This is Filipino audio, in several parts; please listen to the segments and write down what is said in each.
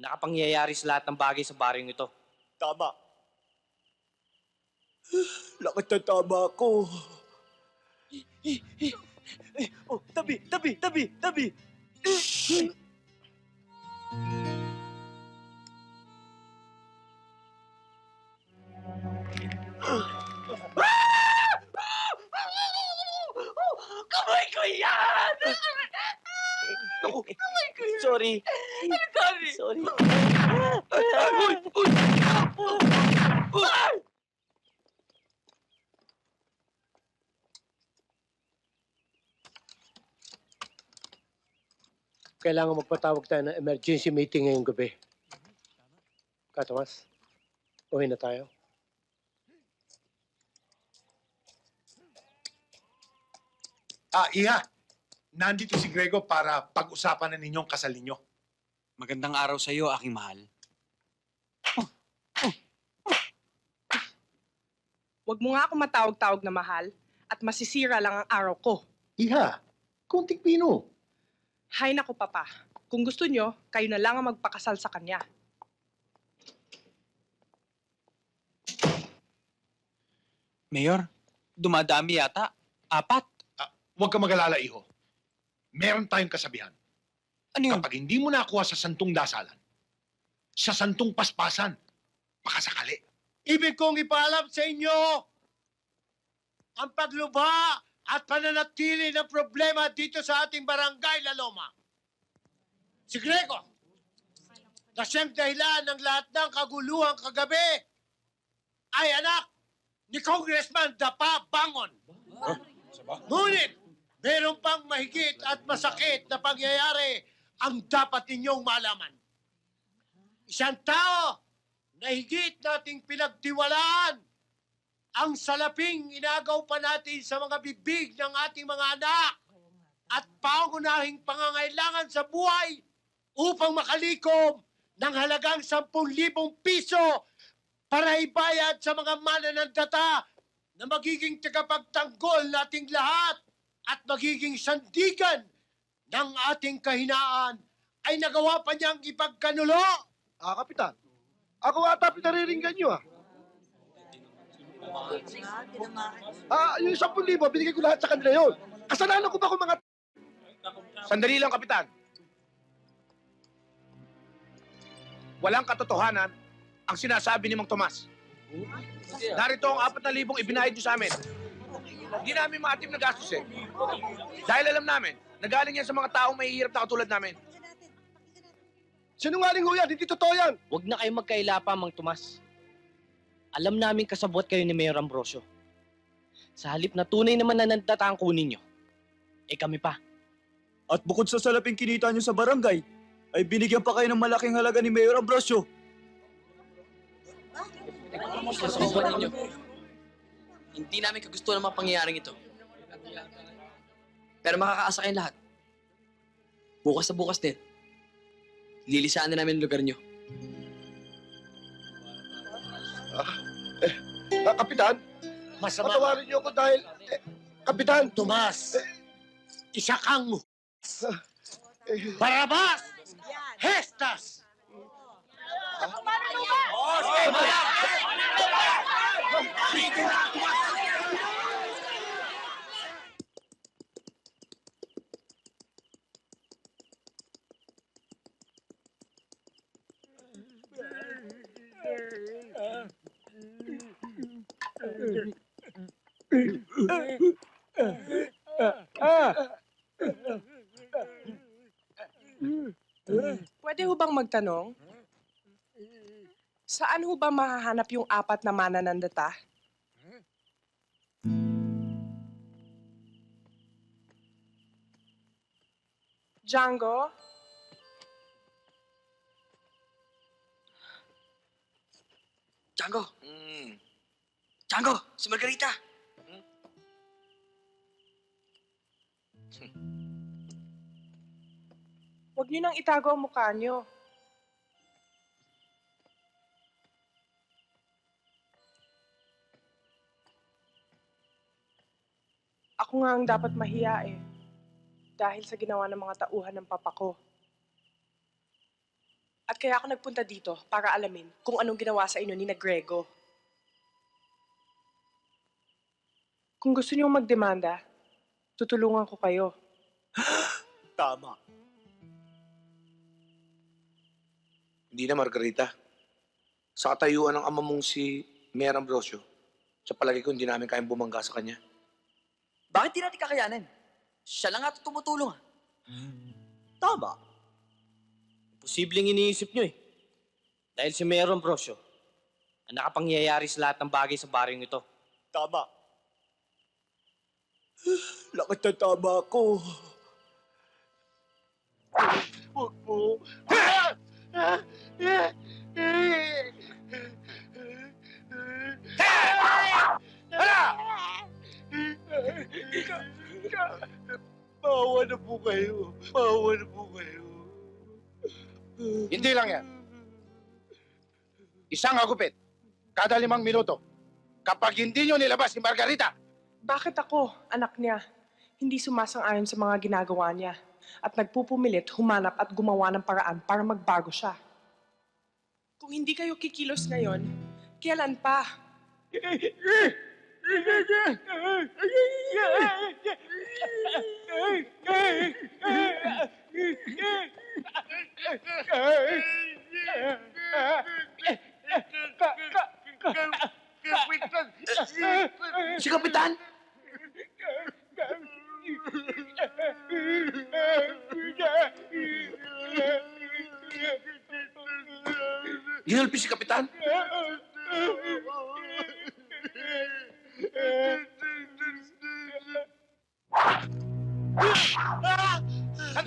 ang nakapangyayari sa lahat ng bagay sa baryong ito. Tama. Lakad na tama ako. Oh, tabi, tabi, tabi, tabi. Kamay ko yan! Kamay ko yan! Sorry. Sorry! Sorry. Uy! Uy! Uy! kailangan magpatawag tayo ng emergency meeting ngayong gabi. Ka, Tomas? Uwi na tayo. Ah, Iha, nandito si Grego para pag-usapan na ninyong kasal ninyo. Magandang araw sa iyo, aking mahal. Huwag mo nga ako matawag-tawag na mahal at masisira lang ang araw ko. Iha, kunting pino. Hay nako papa, kung gusto nyo, kayo na lang ang magpakasal sa kanya. Mayor, dumadami yata. Apat. Huwag ka mag-alala, Iho. Meron tayong kasabihan. Ano yun? Kapag hindi mo nakuha sa santong dasalan, sa santong paspasan, makasakali. Ibig kong ipaalam sa inyo ang paglubha at pananatili ng problema dito sa ating barangay, Laloma. Si Grego, na siyang dahilan ng lahat ng kaguluhan kagabi, ay anak ni Congressman Dapa Bangon. Ngunit, meron pang mahigit at masakit na pangyayari ang dapat ninyong malaman. Isang tao na higit nating pinagtiwalaan ang salaping inagaw pa natin sa mga bibig ng ating mga anak at pangunahing pangangailangan sa buhay upang makalikom ng halagang 10,000 piso para ibayad sa mga mananandata na magiging tagapagtanggol nating lahat at magiging sandigan ng ating kahinaan ay nagawa pa niyang ipagkanulo. Ah, Kapitan. Ako ata pinariringgan niyo ah. Ah, yung 10,000, binigay ko lahat sa kanila yun. Kasalanan ko ba kung mga... Sandali lang, Kapitan. Walang katotohanan ang sinasabi ni Mang Tomas. Narito ang 4,000 ibinayad niyo sa amin. Hindi namin maatim na gastos eh. Dahil alam namin, nagaling yan sa mga taong mahihirap na katulad namin. Sinungaling ho yan, hindi totoo yan. Huwag na kayo magkaila pa, Mang Tomas. Alam namin kasabot kayo ni Mayor Ambrosio. Sa halip na tunay naman na nandataan kunin nyo, eh kami pa. At bukod sa salaping kinita nyo sa barangay, ay binigyan pa kayo ng malaking halaga ni Mayor Ambrosio. Sasakupan ninyo. Hindi namin kagusto ng mga pangyayaring ito. Pero makakaasa kayong lahat. Bukas sa bukas din. Lilisaan na namin ang lugar nyo. Ah, Kapitan, Masama patawarin niyo ako dahil... Eh, Kapitan! Tomas! Isa kang... Barabas! Hestas! Pwede ho bang magtanong? Saan ho ba mahahanap yung apat na mananandata? Django? Django! Django! Si Margarita! Huwag niyo nang itago ang mukha niyo. Ako nga ang dapat mahiya eh. Dahil sa ginawa ng mga tauhan ng papa ko. At kaya ako nagpunta dito para alamin kung anong ginawa sa inyo ni na Grego. Kung gusto niyo magdemanda, tutulungan ko kayo. Tama. Hindi na, Margarita. Sa katayuan ng ama mong si Mayor Ambrosio, sa palagi ko hindi namin kayang bumangga sa kanya. Bakit di natin kakayanin? Siya lang nga tumutulong ah. Tama. Posibleng iniisip nyo eh. Dahil si Mayor Ambrosio, ang nakapangyayari sa lahat ng bagay sa baryong ito. Tama. Lakad na tama ako. Huwag. Ah! Ah! Ah! Hala! Maawa na po kayo. Maawa na po kayo. Hindi lang yan. Isang agupit, kada limang minuto. Kapag hindi nyo nilabas si Margarita, Bakit ako, anak niya, hindi sumasang-ayon sa mga ginagawa niya at nagpupumilit humanap at gumawa ng paraan para magbago siya? Kung hindi kayo kikilos ngayon, kailan pa? si Kapitan, ginulpi si Kapitan.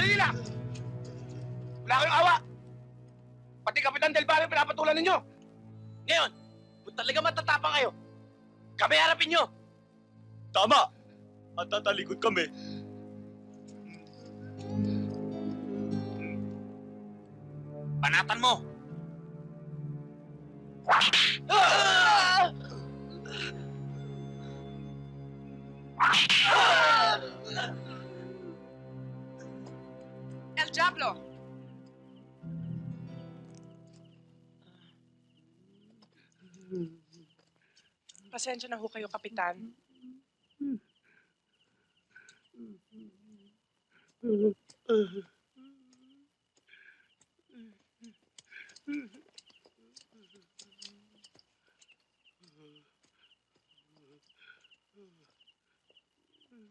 Sandali lang! Wala kayong awa! Pati Kapitan Del Barrio pinapatulan ninyo! Ngayon, kung talaga matatapang kayo, kami harapin nyo. Tama. At tatalikod kami. Panatan mo! Pasensya na ho kayo, Kapitan.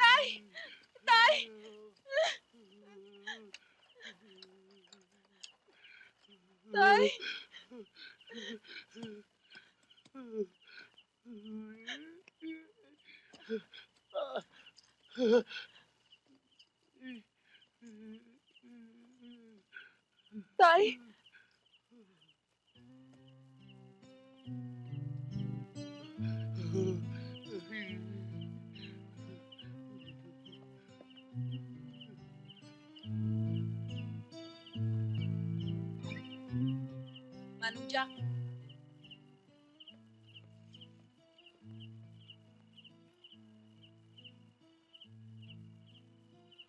Tay! Tay! Manong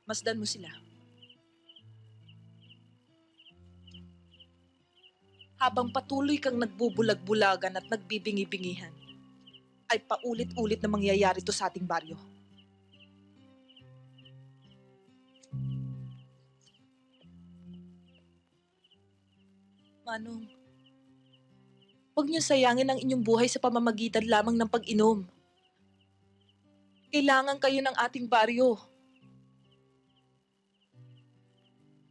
Masdan mo sila. Habang patuloy kang nagbubulag-bulagan at nagbibingi-bingihan, ay paulit-ulit na mangyayari to sa ating baryo. Manong, huwag niyo sayangin ang inyong buhay sa pamamagitan lamang ng pag-inom. Kailangan kayo ng ating baryo.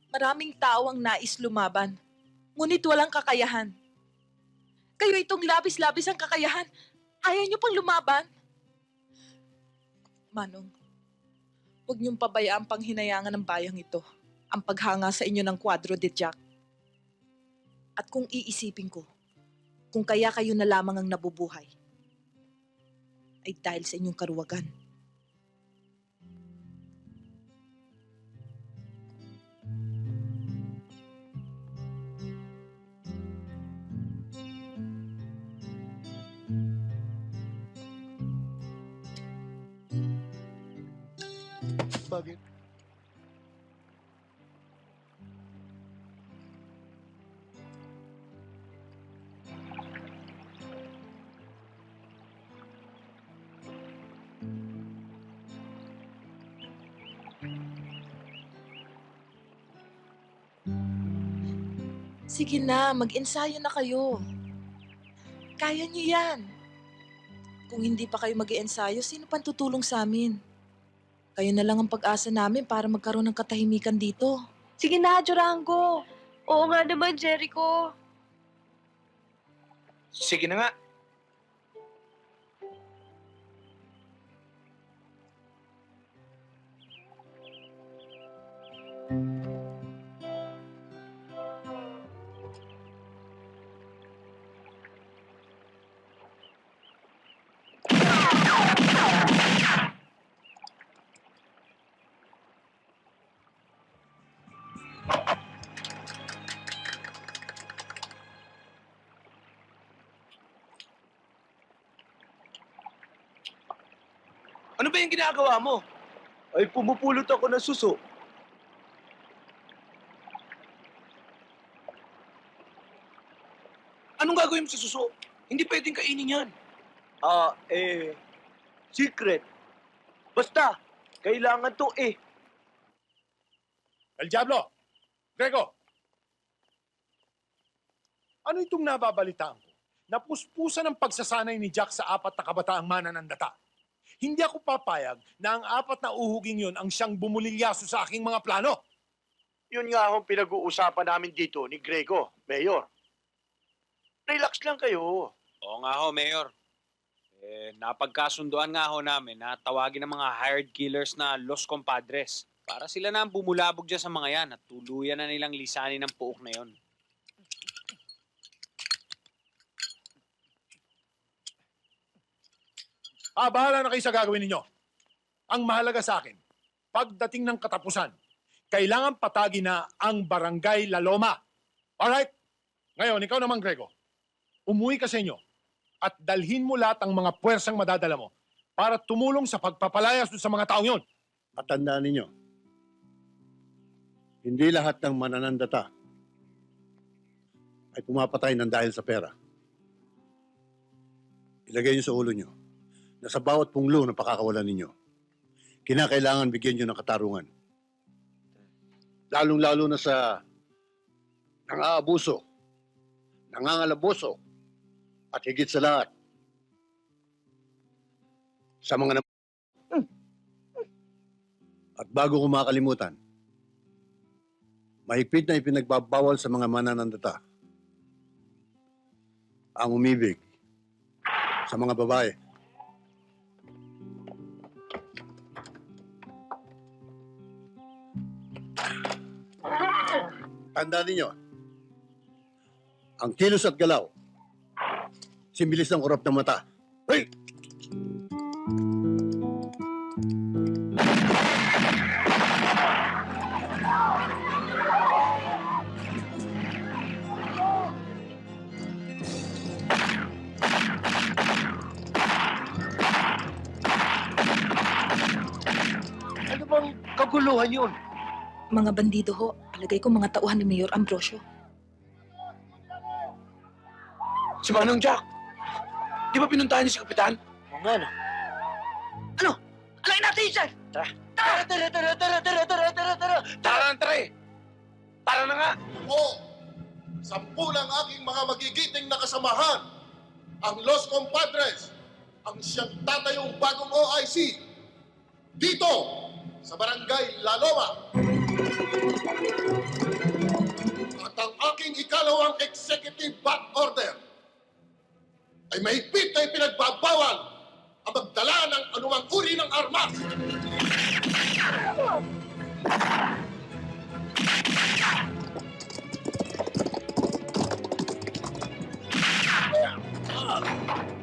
Maraming tao ang nais lumaban, ngunit walang kakayahan. Kayo itong labis-labis ang kakayahan. Ayaw niyo pang lumaban? Manong, huwag niyong pabayaan pang hinayangan ng bayang ito ang paghanga sa inyo ng kwadro de Jack. At kung iisipin ko, kung kaya kayo na lamang ang nabubuhay, ay dahil sa inyong karuwagan. Fuck it. Sige na, mag-ensayo na kayo. Kaya niyo yan. Kung hindi pa kayo mag-iensayo, sino pang tutulong sa amin? Kayo na lang ang pag-asa namin para magkaroon ng katahimikan dito. Sige na, Durango. Oo nga naman, Jericho. Sige na nga. Ginagawa mo? Ay pumupulot ako ng suso. Anong gagawin mo sa suso? Hindi pwedeng kainin yan. Ah, eh, secret. Basta, kailangan to eh. El Diablo! Grego! Ano itong nababalitaan ko? Napuspusan ang pagsasanay ni Jack sa apat na kabataang mananandata. Hindi ako papayag na ang apat na uhuging yon ang siyang bumulilyaso sa aking mga plano. Yun nga akong pinag-uusapan namin dito ni Grego, Mayor. Relax lang kayo. Oo nga ho, Mayor. Eh, napagkasunduan nga ho namin na tawagin ng mga hired killers na Los Compadres para sila na ang bumulabog dyan sa mga yan at tuluyan na nilang lisanin ng puok na yon. Ah, bahala na kayo sa gagawin ninyo. Ang mahalaga sa akin, pagdating ng katapusan, kailangan patagi na ang barangay Laloma. Alright? Ngayon, ikaw naman, Grego. Umuwi ka sa inyo at dalhin mo lahat ang mga puwersang madadala mo para tumulong sa pagpapalayas sa mga taong yon. Matandaan ninyo, hindi lahat ng mananandata ay pumapatay ng dahil sa pera. Ilagay niyo sa ulo niyo na sa bawat punglo na pakakawalan ninyo, kinakailangan bigyan niyo ng katarungan. Lalong-lalo na sa nang-aabuso, nangangalaboso, at higit sa lahat, sa mga nam- At bago ko makalimutan, mahigpit na ipinagbabawal sa mga mananandata ang umibig sa mga babae. Tandaan ninyo, ang kilos at galaw, simbilis ng kurap ng mata. Hey! Ano bang kaguluhan yun? Mga bandido ho, palagay ko mga tauhan ni Mayor Ambrosio. Si Manong Jack. Di ba pinuntahan niyo si Kapitan? Oo nga, no? Ano? Alayin natin yun, sir! Tara! Tara, tara, tara, tara, tara, tara, tara, tara! Tara na, tara eh. Tara na nga. Oo, sampu ng aking mga magigiting na kasamahan, ang Los Compadres, ang siyang tatayong bagong OIC, dito, sa Barangay Laloma. At ang aking ikalawang executive back order ay mahigpit na ipinagbabawal ang magdala ng anumang uri ng armas. Tara.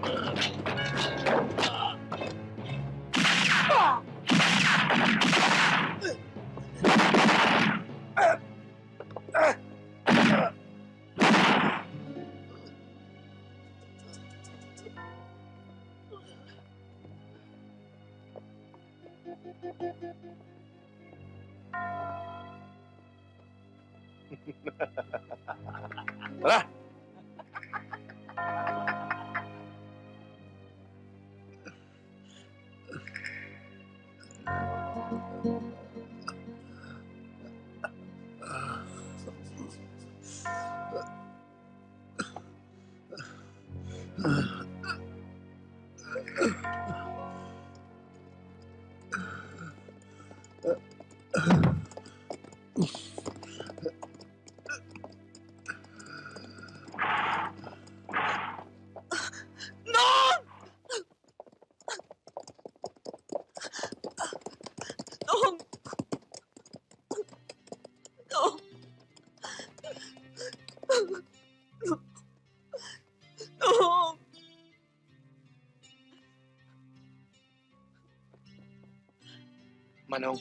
Manong,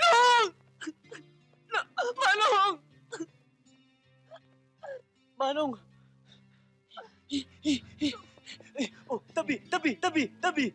Nong! Na- Manong! Manong! Oh, tabi, tabi, tabi, tabi!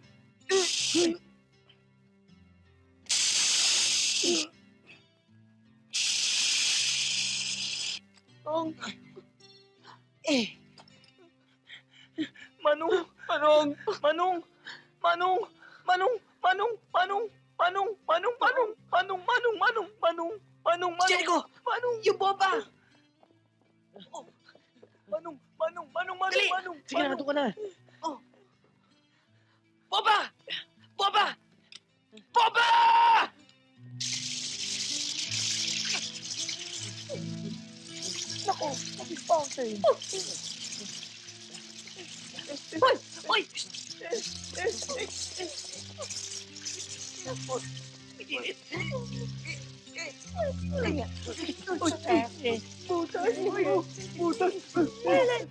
Manong! Jericho! Manong! Yung bomba! Manong! Manong! Manong! Manong! Dali! Manong! Sige na, nandun ka na. Bomba! Bomba! Bomba! Nako! Sabi fountain! Hoy! Hoy! 哎呀，我都是，我都是，我都是，来来。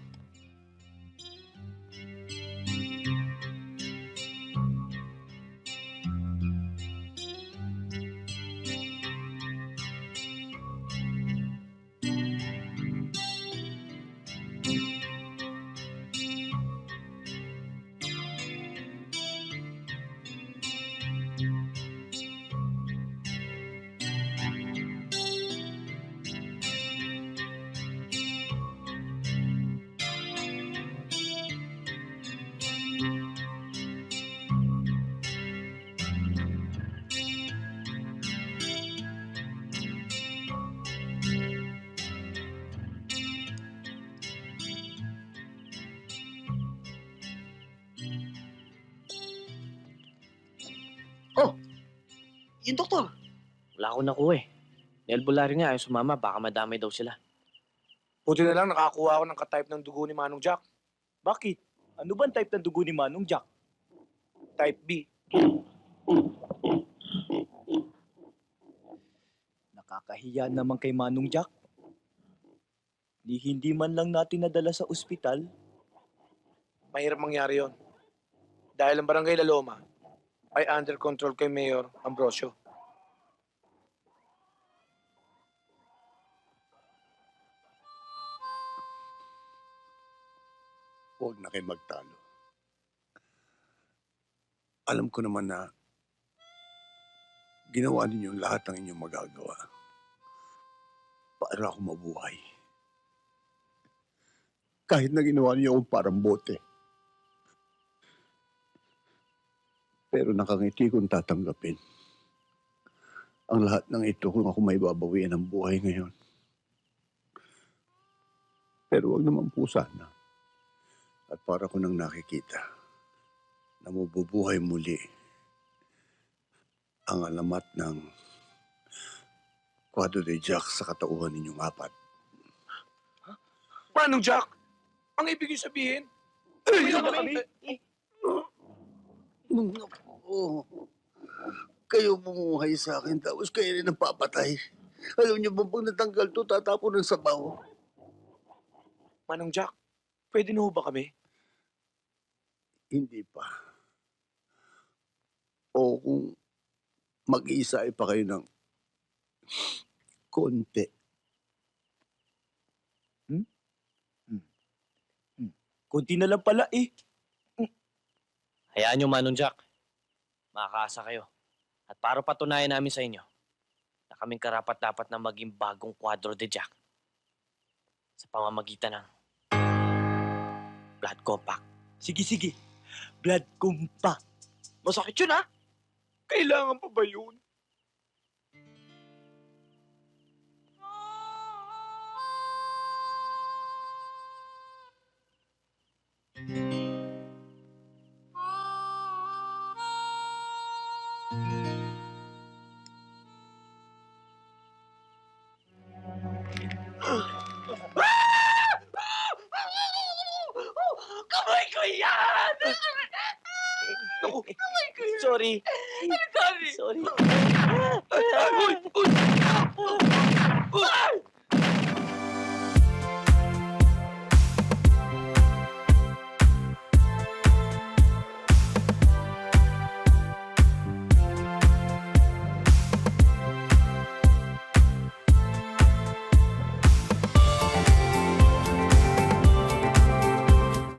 Yung doktor! Wala akong nakuha eh. Ni Albularyo nga ayaw sumama, baka madamay daw sila. buti na lang nakakuha ako ng ka-type ng dugo ni Manong Jack. Bakit? Ano ba ang type ng dugo ni Manong Jack? Type B. Nakakahiya naman kay Manong Jack. Ni hindi man lang natin nadala sa ospital. Mahirap mangyari yon. Dahil ang barangay Laloma ay under control kay Mayor Ambrosio. Huwag na kayo magtalo. Alam ko naman na ginawa ninyo lahat ng inyong magagawa para ako mabuhay. Kahit na ginawa niyo akong parang bote. Pero nakangiti kong tatanggapin ang lahat ng ito kung ako may babawian ng buhay ngayon. Pero wag naman po sana. At para ko nang nakikita na mabubuhay muli ang alamat ng Quadro de Jack sa katauhan ninyong apat. Manong Jack! Ang ibig sabihin, Uy, kami? Oo. Kayo bumuhay sa akin tapos kayo rin ang papatay. Alam niyo ba pag natanggal to, tatapon ng sabaw? Manong Jack, pwede na ho ba kami? Hindi pa. O kung mag-iisa ay pa kayo ng konti. Kunti na lang pala eh. Hayaan nyo, Manong Jack. Makakaasa kayo. At para patunayan namin sa inyo na kaming karapat-dapat na maging bagong kwadro de Jack sa pamamagitan ng Blood Compact. Sige, sige. Blood Compact. Masakit yun, ha? Kailangan pa ba yun? thank you Sorry. Sorry. Sorry. Uy! Uy!